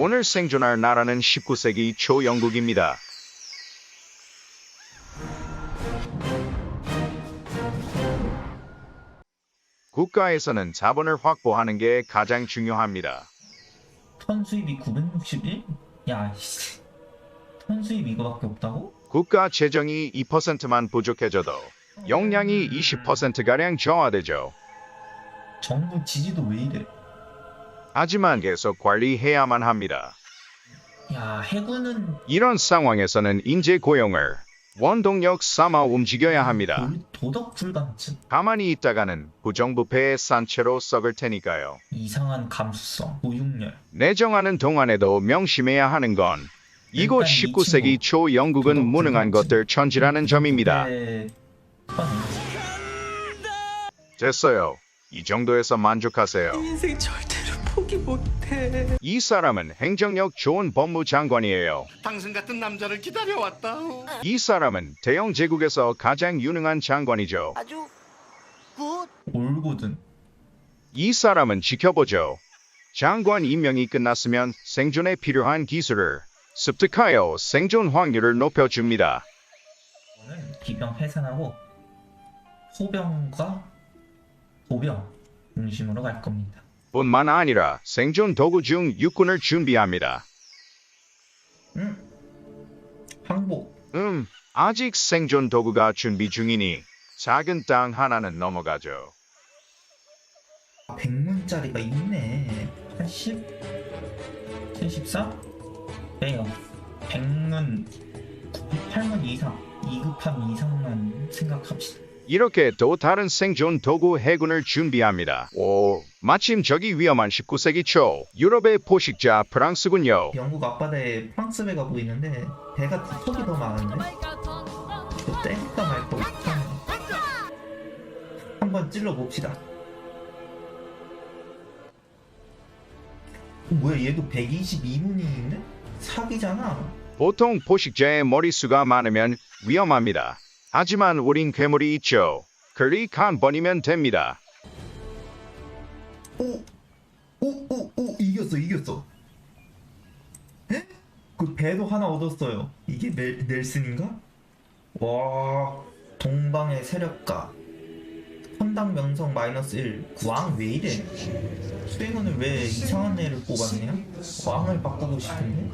오늘 생존할 나라는 19세기 초 영국입니다. 국가에서는 자본을 확보하는 게 가장 중요합니다. 턴 수입이 961? 야, 씨. 턴 수입 이거밖에 없다고? 국가 재정이 2%만 부족해져도 역량이 20%가량 저하되죠. 정부 지지도 왜 이래? 하지만 계속 관리해야만 합니다. 야, 해군은 이런 상황에서는 인재 고용을 원동력 삼아 움직여야 합니다. 도- 도덕 불감증, 가만히 있다가는 부정부패의 산채로 썩을 테니까요. 이상한 감수성, 고육열. 내정하는 동안에도 명심해야 하는 건 이곳 일단 이 19세기 친구 초 영국은 도덕 무능한 불감증. 것들 천지라는 점입니다. 네. 됐어요. 이 정도에서 만족하세요. 인생 절대로 포기 못해. 이 사람은 행정력 좋은 법무장관이에요. 당신 같은 남자를 기다려왔다. 이 사람은 대영 제국에서 가장 유능한 장관이죠. 아주 굿. 올고든. 이 사람은 지켜보죠. 장관 임명이 끝났으면 생존에 필요한 기술을 습득하여 생존 확률을 높여줍니다. 저는 기병 해산하고 소병과 보병 중심으로 갈 겁니다. 뿐만 아니라 생존 도구 중 육군을 준비합니다. 응? 항복. 음, 아직 생존 도구가 준비 중이니 작은 땅 하나는 넘어가죠. 100문짜리가 있네. 80? 74? 빼요. 100문, 98문 이상, 2급함 이상만 생각합시다. 이렇게 또 다른 생존 도구 해군을 준비합니다. 오, 마침 저기 위험한 19세기 초 유럽의 포식자 프랑스군요. 영국 앞바다에 프랑스 배가 보이는데 배가 속이 더 많은데? 이거 땡까 말까 못하네. 한번 찔러 봅시다. 어, 뭐야 얘도 122문이 있네? 사기잖아. 보통 포식자의 머리수가 많으면 위험합니다. 하지만 우린 괴물이 있죠. 클릭 한 번이면 됩니다. 오! 오! 오! 오! 이겼어 이겼어 에? 그 배도 하나 얻었어요 이게 넬, 넬슨인가? 와 동방의 세력가 헌당 명성 마이너스 1 왕 왜 이래 수행원을 왜 이상한 애를 뽑았냐? 왕을 바꾸고 싶은데